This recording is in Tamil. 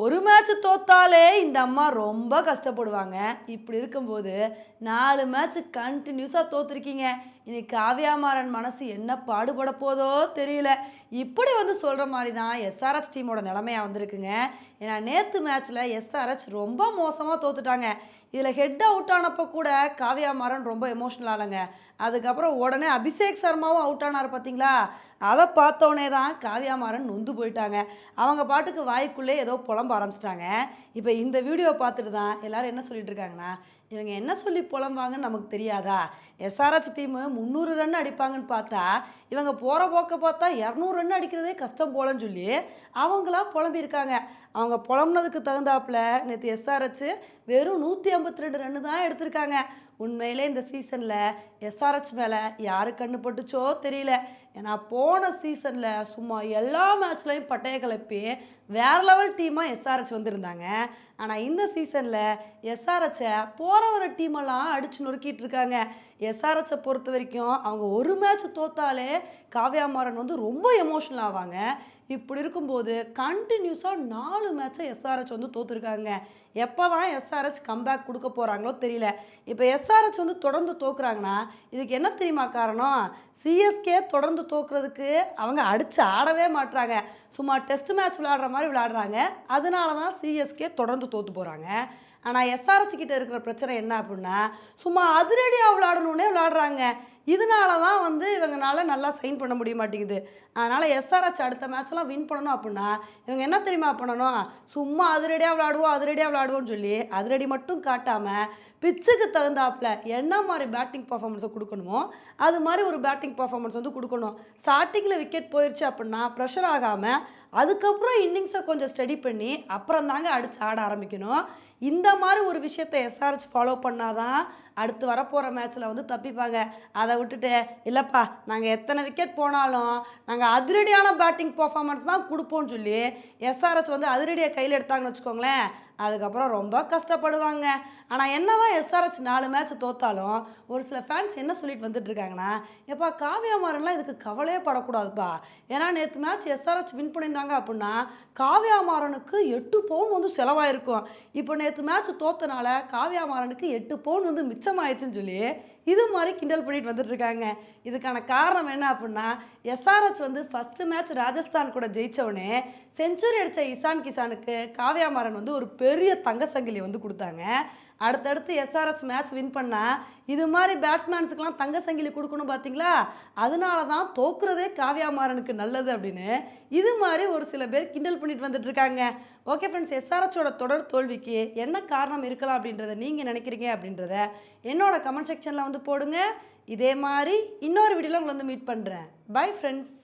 ஒரு மேட்ச் தோத்தாலே இந்த அம்மா ரொம்ப கஷ்டப்படுவாங்க. இப்படி இருக்கும்போது நாலு மேட்ச் கண்டினியூஸாக தோத்துருக்கீங்க. இன்னைக்கு காவியாமாறன் மனசு என்ன பாடுபட போதோ தெரியல. இப்படி வந்து சொல்கிற மாதிரி தான் எஸ்ஆர்எஸ் டீமோட நிலமையாக வந்திருக்குங்க. ஏன்னா நேற்று மேட்ச்சில் எஸ்ஆர்ஹெச் ரொம்ப மோசமாக தோத்துட்டாங்க. இதில் ஹெட் அவுட் ஆனப்போ கூட காவியா மாறன் ரொம்ப எமோஷ்னல் ஆளுங்க. அதுக்கப்புறம் உடனே அபிஷேக் சர்மாவும் அவுட் ஆனார் பார்த்தீங்களா அதை பார்த்தோன்னே தான் காவியா மாறன் நொந்து போயிட்டாங்க. அவங்க பாட்டுக்கு வாய்க்குள்ளே ஏதோ புலம்ப ஆரம்பிச்சிட்டாங்க. இப்போ இந்த வீடியோ பார்த்துட்டு தான் எல்லோரும் என்ன சொல்லிட்டு இருக்காங்கன்னா இவங்க என்ன சொல்லி புலம்பாங்கன்னு நமக்கு தெரியாதா? எஸ்ஆர்ஹெச் டீமு முந்நூறு ரன் அடிப்பாங்கன்னு பார்த்தா இவங்க போகிற போக்க பார்த்தா இரநூறு ரன் அடிக்கிறதே கஷ்டம் போலன்னு சொல்லி அவங்களாம் புலம்பியிருக்காங்க. அவங்க புலம்புனதுக்கு தகுந்தாப்புல நேற்று எஸ்ஆர்ஹெச் வெறும் நூற்றி ஐம்பத்தி ரெண்டு ரன்னு தான் எடுத்திருக்காங்க. உண்மையிலே இந்த சீசனில் எஸ்ஆர்ஹெச் மேலே யார் கண்ணு பட்டுச்சோ தெரியல. ஏன்னா போன சீசனில் சும்மா எல்லா மேட்ச்லையும் பட்டைய கிளப்பி வேறு லெவல் டீமாக எஸ்ஆர்ஹெச் வந்திருந்தாங்க. ஆனால் இந்த சீசனில் எஸ்ஆர்ஹெச்சை போகிற வர டீமெல்லாம் அடித்து நொறுக்கிட்டு இருக்காங்க. எஸ்ஆர்ஹெச்சை பொறுத்த வரைக்கும் அவங்க ஒரு மேட்ச் தோத்தாலே காவ்யா மாறன் வந்து ரொம்ப எமோஷனல் ஆவாங்க. இப்படி இருக்கும்போது கண்டினியூஸாக நாலு மேட்சை எஸ்ஆர்ஹெச் வந்து தோற்றுருக்காங்க எப்போ தான் எஸ்ஆர்ஹெச் கம்பேக் கொடுக்க போகிறாங்களோ தெரியல. இப்போ எஸ்ஆர்ஹெச் வந்து தொடர்ந்து தோக்குறாங்கன்னா இதுக்கு என்ன தெரியுமா காரணம்? சிஎஸ்கே தொடர்ந்து தோக்குறதுக்கு அவங்க அடித்து ஆடவே மாட்றாங்க. சும்மா டெஸ்ட் மேட்ச் விளையாடுற மாதிரி விளையாடுறாங்க. அதனால தான் சிஎஸ்கே தொடர்ந்து தோற்று போகிறாங்க ஆனால் எஸ்ஆர்ஹெச் கிட்ட இருக்கிற பிரச்சனை என்ன அப்படின்னா சும்மா அதிரடியாக விளையாடணுன்னே விளையாடுறாங்க. இதனால தான் வந்து இவங்கனால நல்லா சைன் பண்ண முடிய மாட்டேங்குது. அதனால் எஸ்ஆர்ஹெச் அடுத்த மேட்ச்லாம் வின் பண்ணணும் அப்படின்னா இவங்க என்ன தெரியுமா பண்ணணும்? சும்மா அதிரடியாக விளாடுவோம் அதிரடியாக விளாடுவோன்னு சொல்லி அதிரடி மட்டும் காட்டாமல் பிச்சுக்கு தகுந்தாப்புல என்ன மாதிரி பேட்டிங் பர்ஃபார்மன்ஸை கொடுக்கணுமோ அது மாதிரி ஒரு பேட்டிங் பர்ஃபார்மன்ஸ் வந்து கொடுக்கணும். ஸ்டார்டிங்கில் விக்கெட் போயிடுச்சு அப்படின்னா ப்ரெஷர் ஆகாமல் அதுக்கப்புறம் இன்னிங்ஸை கொஞ்சம் ஸ்டடி பண்ணி அப்புறம் தாங்க அடித்து ஆட ஆரம்பிக்கணும். இந்த மாதிரி ஒரு விஷயத்தை எஸ்ஆர்ஹெச் ஃபாலோ பண்ணாதான் அடுத்து வரப்போகிற மேட்ச்சில் வந்து தப்பிப்பாங்க. அதை விட்டுட்டு இல்லைப்பா நாங்கள் எத்தனை விக்கெட் போனாலும் நாங்கள் அதிரடியான பேட்டிங் பர்ஃபார்மன்ஸ் தான் கொடுப்போம்னு சொல்லி எஸ்ஆர்எஸ் வந்து அதிரடியை கையில் எடுத்தாங்கன்னு வச்சுக்கோங்களேன். அதுக்கப்புறம் ரொம்ப கஷ்டப்படுவாங்க. ஆனால் என்ன தான் எஸ்ஆர்ஹெச் நாலு மேட்ச் தோத்தாலும் ஒரு சில ஃபேன்ஸ் என்ன சொல்லிட்டு வந்துட்டு இருக்காங்கன்னா எப்பா காவியா மாறன்லாம் இதுக்கு கவலையே படக்கூடாதுப்பா. ஏன்னா நேற்று மேட்ச் எஸ்ஆர்ஹெச் வின் பண்ணியிருந்தாங்க அப்படின்னா காவியா மாறனுக்கு எட்டு பவுன் வந்து செலவாயிருக்கும். இப்போ நேற்று மேட்ச் தோத்தனால காவியா மாறனுக்கு எட்டு பவுன் வந்து மிச்சமாயிடுச்சுன்னு சொல்லி இது மாதிரி கிண்டல் பண்ணிட்டு வந்துட்டு இருக்காங்க இதுக்கான காரணம் என்ன அப்படின்னா எஸ்ஆர்ஹெச் வந்து ஃபஸ்ட்டு மேட்ச் ராஜஸ்தான் கூட ஜெயித்தவுடனே செஞ்சுரி அடித்த இசான் கிசானுக்கு காவ்யா மாறன் வந்து ஒரு பெரிய தங்க சங்கிலி வந்து கொடுத்தாங்க. அடுத்தடுத்து எஸ்ஆர்எஸ் மேட்ச் வின் பண்ணால் இது மாதிரி பேட்ஸ்மேன்ஸுக்கெல்லாம் தங்க சங்கிலி கொடுக்கணும் பார்த்தீங்களா அதனால தான் தோக்குறதே காவ்யா மாறனுக்கு நல்லது அப்படின்னு இது மாதிரி ஒரு சில பேர் கிண்டல் பண்ணிட்டு வந்துட்டு இருக்காங்க. ஓகே ஃப்ரெண்ட்ஸ் எஸ்ஆர்எஸோட தொடர் தோல்விக்கு என்ன காரணம் இருக்கலாம் அப்படின்றத நீங்கள் நினைக்கிறீங்க அப்படின்றத என்னோட கமெண்ட் செக்ஷனில் வந்து போடுங்க. இதே மாதிரி இன்னொரு வீடியோவில் உங்களை வந்து மீட் பண்ணுறேன் பை ஃப்ரெண்ட்ஸ்